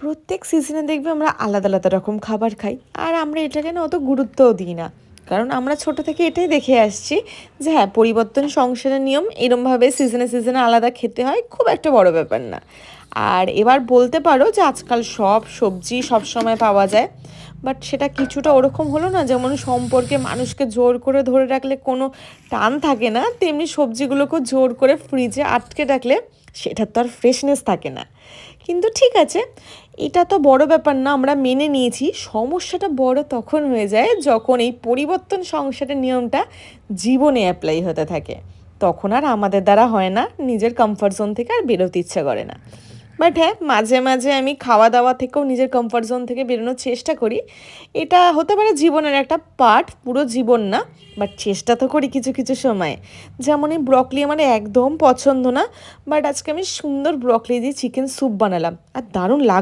প্রত্যেক সিজনে দেখবে আমরা আলাদা আলাদা রকম খাবার খাই। আর আমরা এটাকে না অত গুরুত্বও দিই না। কারণ আমরা ছোট থেকে এটাই দেখে আসছি যে হ্যাঁ পরিবর্তন সংসারের নিয়ম এরমভাবে সিজনে সিজনে আলাদা খেতে হয়, খুব একটা বড় ব্যাপার না। আর এবার বলতে পারো যে আজকাল সব সবজি সব সময় পাওয়া যায় বাট সেটা কিছুটা ওরকম হলো না যেমন সম্পর্কে মানুষকে জোর করে ধরে রাখলে কোনো টান থাকে না, তেমনি সবজিগুলোকে জোর করে ফ্রিজে আটকে রাখলে সেটার তো আর ফ্রেশনেস থাকে না। কিন্তু ঠিক আছে, এটা তো বড় ব্যাপার না, আমরা মেনে নিয়েছি। সমস্যাটা বড় তখন হয়ে যায় যখন এই পরিবর্তন সংসারের নিয়মটা জীবনে অ্যাপ্লাই হতে থাকে। তখন আর আমাদের দ্বারা হয় না, নিজের কমফর্ট জোন থেকে আর বেরোতে ইচ্ছা করে না। বাট হ্যাঁ মাঝে মাঝে আমি খাওয়া দাওয়া থেকেও নিজের কমফর্ট জোন থেকে বেরোনোর চেষ্টা করি। এটা হতে পারে জীবনের একটা পার্ট পুরো জীবন না বাট চেষ্টা তো করি কিছু কিছু সময়। যেমন এই ব্রকলি আমার একদম পছন্দ না বাট আজকে আমি সুন্দর ব্রকলি দিয়ে চিকেন স্যুপ বানালাম, আর দারুণ লাগ